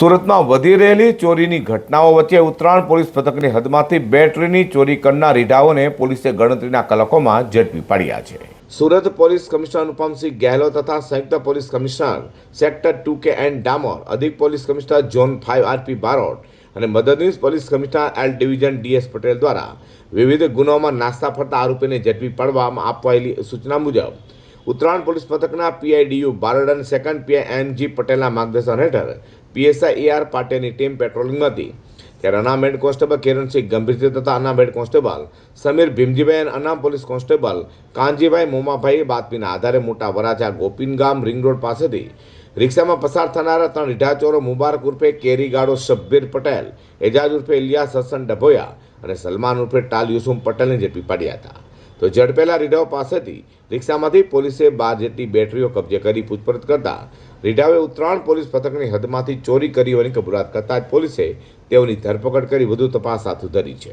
સુરતમાં વધી રહેલી ચોરીની ઘટનાઓ વચ્ચે ઉત્તરાયણ પોલીસ પથકની હદમાંથી બેટરીની ચોરી કરનાર રીઢાઓને પોલીસે ગણતરીના કલાકોમાં ઝડપી પાડ્યા છે. સુરત પોલીસ કમિશનર અનુપમસિંહ ગેહલોત તથા સંયુક્ત police commissioner sector two K N Damor, અધિક police commissioner zone five R P Barot અને મદદનીશ police commissioner L division D S Patel દ્વારા વિવિધ ગુનાઓમાં નાસ્તા ફરતા આરોપીને ઝડપી પાડવામાં આપવાયેલી સૂચના મુજબ, ઉત્તરાયણ પોલીસ પથકના પીઆઈડીયુ બારડ અને સેકન્ડ પીઆઈ એન જી પટેલના માર્ગદર્શન હેઠળ પીએસઆઈ એ આર ટીમ પેટ્રોલિંગમાં હતી. ત્યારે અનામ હેડ કોન્સ્ટેબલ કિરણસિંહ ગંભીરસિંહ તથા અનામ હેડ કોન્સ્ટેબલ સમીર ભીમજીભાઈ અને અનામ પોલીસ કોન્સ્ટેબલ કાનજીભાઈ મોમાભાઈએ બાતમીના આધારે મોટા વરાછા ગોપીનગામ રિંગ રોડ પાસેથી રિક્ષામાં પસાર થનારા ત્રણ રીઢાચોરો મુબારક ઉર્ફે કેરીગાડો શબ્બીર પટેલ, એજાજ ઉર્ફે ઇલિયાસ હસન ડભોયા અને સલમાન ઉર્ફે ટાલ યુસુમ પટેલને ઝડપી પાડ્યા હતા. તો ઝડપેલા રીઢાવ પાસેથી રિક્ષામાંથી પોલીસે બાર જેટલી બેટરીઓ કબજે કરી પૂછપરછ કરતા રીઢાવે ઉત્તરાયણ પોલીસ પથકની હદમાંથી ચોરી કરી હોવાની કબૂલાત કરતા જ પોલીસે તેઓની ધરપકડ કરી વધુ તપાસ હાથ ધરી છે.